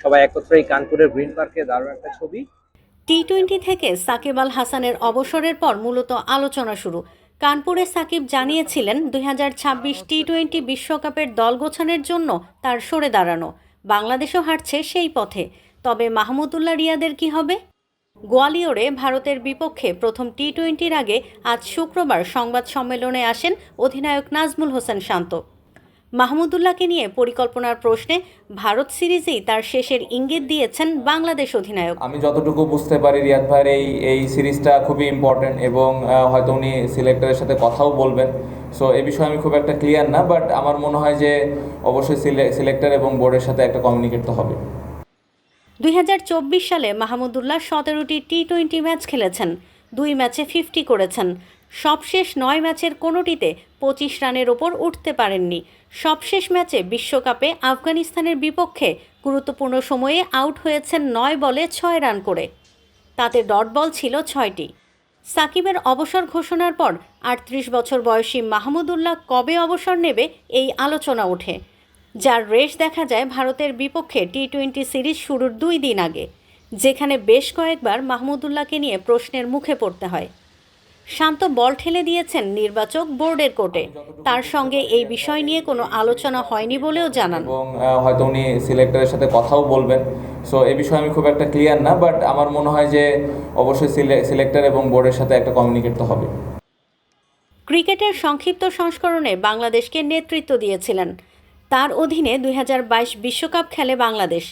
সবাই একত্রে এই কানপুরের গ্রিন পার্কে দারুণ একটা ছবি। টি টোয়েন্টি থেকে সাকিব আল হাসানের অবসরের পর মূলত আলোচনা শুরু। কানপুরে সাকিব জানিয়েছিলেন, দুই হাজার ছাব্বিশ টি টোয়েন্টি বিশ্বকাপের দল গোছানোর জন্য তার সরে দাঁড়ানো। বাংলাদেশও হাঁটছে সেই পথে। তবে মাহমুদুল্লাহ রিয়াদের কি হবে? গোয়ালিয়রে ভারতের বিপক্ষে প্রথম টি টোয়েন্টির আগে আজ শুক্রবার সংবাদ সম্মেলনে আসেন অধিনায়ক নাজমুল হোসেন শান্ত। মাহমুদুল্লাহকে নিয়ে পরিকল্পনার প্রশ্নে ভারত সিরিজেই তার শেষের ইঙ্গিত দিয়েছেন বাংলাদেশ অধিনায়ক। আমি যতটুকু বুঝতে পারি রিয়াদ ভাইয়ের এই এই সিরিজটা খুবই ইম্পর্টেন্ট এবং হয়তো উনি সিলেক্টরের সাথে কথাও বলবেন। সো এ বিষয়ে আমি খুব একটা ক্লিয়ার না বাট আমার মনে হয় যে অবশ্যই সিলেক্টর এবং বোর্ডের সাথে একটা কমিউনিকেট তো হবে। দুই হাজার চব্বিশ সালে মাহমুদুল্লাহ সতেরোটি টি টোয়েন্টি ম্যাচ খেলেছেন। দুই ম্যাচে ফিফটি করেছেন। সবশেষ নয় ম্যাচের কোনোটিতে পঁচিশ রানের ওপর উঠতে পারেননি। সবশেষ ম্যাচে বিশ্বকাপে আফগানিস্তানের বিপক্ষে গুরুত্বপূর্ণ সময়ে আউট হয়েছেন নয় বলে ছয় রান করে। তাতে ডট বল ছিল ছয়টি। সাকিবের অবসর ঘোষণার পর আটত্রিশ বছর বয়সী মাহমুদুল্লাহ কবে অবসর নেবে এই আলোচনা ওঠে। যার রেশ দেখা যায় ভারতের বিপক্ষে টি টোয়েন্টি সিরিজ শুরুর দুই দিন আগে, যেখানে বেশ কয়েকবার মাহমুদুল্লাহকে নিয়ে প্রশ্নের মুখে পড়তে হয়। শান্ত বল ঠেলে দিয়েছেন নির্বাচক বোর্ডের কোর্টে। তার সঙ্গে এই বিষয় নিয়ে কোনো আলোচনা হয়নি বলেও জানান। এবং হয়তো উনি সিলেক্টরের সাথে কথাও বলবেন। সো এ বিষয়ে আমি খুব একটা ক্লিয়ার না বাট আমার মনে হয় যে অবশ্যই সিলেক্টর এবং বোর্ডের সাথে একটা কমিউনিকেট তো হবে। ক্রিকেটের সংক্ষিপ্ত সংস্করণে বাংলাদেশকে নেতৃত্ব দিয়েছিলেন। তার অধীনে দুই বিশ্বকাপ খেলে বাংলাদেশ।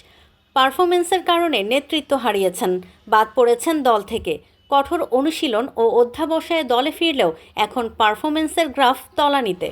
পারফরমেন্সের কারণে নেতৃত্ব হারিয়েছেন। বাদ পড়েছেন দল থেকে। কঠোর অনুশীলন ও অধ্যাবসায়ে দলে ফিরলেও এখন পারফরমেন্সের গ্রাফ তলানিতে।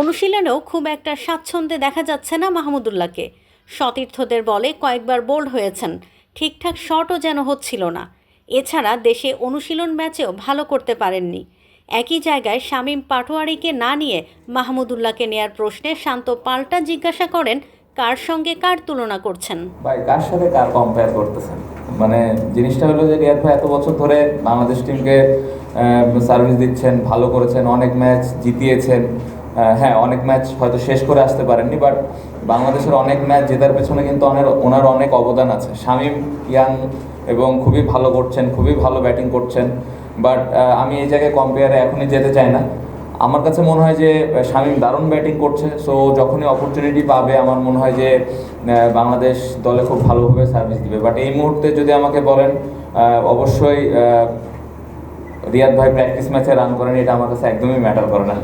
অনুশীলনেও খুব একটা স্বাচ্ছন্দ্যে দেখা যাচ্ছে না মাহমুদুল্লাহকে সতীর্থদের বলে কয়েকবার বোল্ড হয়েছেন, ঠিকঠাক শটও যেন হচ্ছিল না। এছাড়া দেশে অনুশীলন ম্যাচেও ভালো করতে পারেননি। একই জায়গায় শামীম পাটোয়ারিকে না নিয়ে মাহমুদুল্লাহকে নেয়ার প্রশ্নে শান্ত পাল্টা জিজ্ঞাসা করেন কার সঙ্গে কার তুলনা করছেন? ভাই, কার সাথে কার কম্পেয়ার করতেছেন? মানে জিনিসটা হলো যে রিয়াদ ভাই এত বছর ধরে বাংলাদেশ টিমকে সার্ভিস দিচ্ছেন, ভালো করেছেন, অনেক ম্যাচ জিতিয়েছেন। হ্যাঁ অনেক ম্যাচ হয়তো শেষ করে আসতে পারেননি বাট বাংলাদেশের অনেক ম্যাচ জেতার পেছনে কিন্তু অনেক, ওনার অনেক অবদান আছে। শামীম, ইয়াং এবং খুবই ভালো করছেন, খুবই ভালো ব্যাটিং করছেন। বাট আমি এই জায়গায় কম্পেয়ারে এখনই যেতে চাই না। আমার কাছে মনে হয় যে শামীম দারুণ ব্যাটিং করছে। সো যখনই অপরচুনিটি পাবে, আমার মনে হয় যে বাংলাদেশ দলে খুব ভালোভাবে সার্ভিস দিবে। বাট এই মুহূর্তে যদি আমাকে বলেন অবশ্যই রিয়াদ ভাই প্র্যাকটিস ম্যাচে রান করেন, এটা আমার কাছে একদমই ম্যাটার করে না।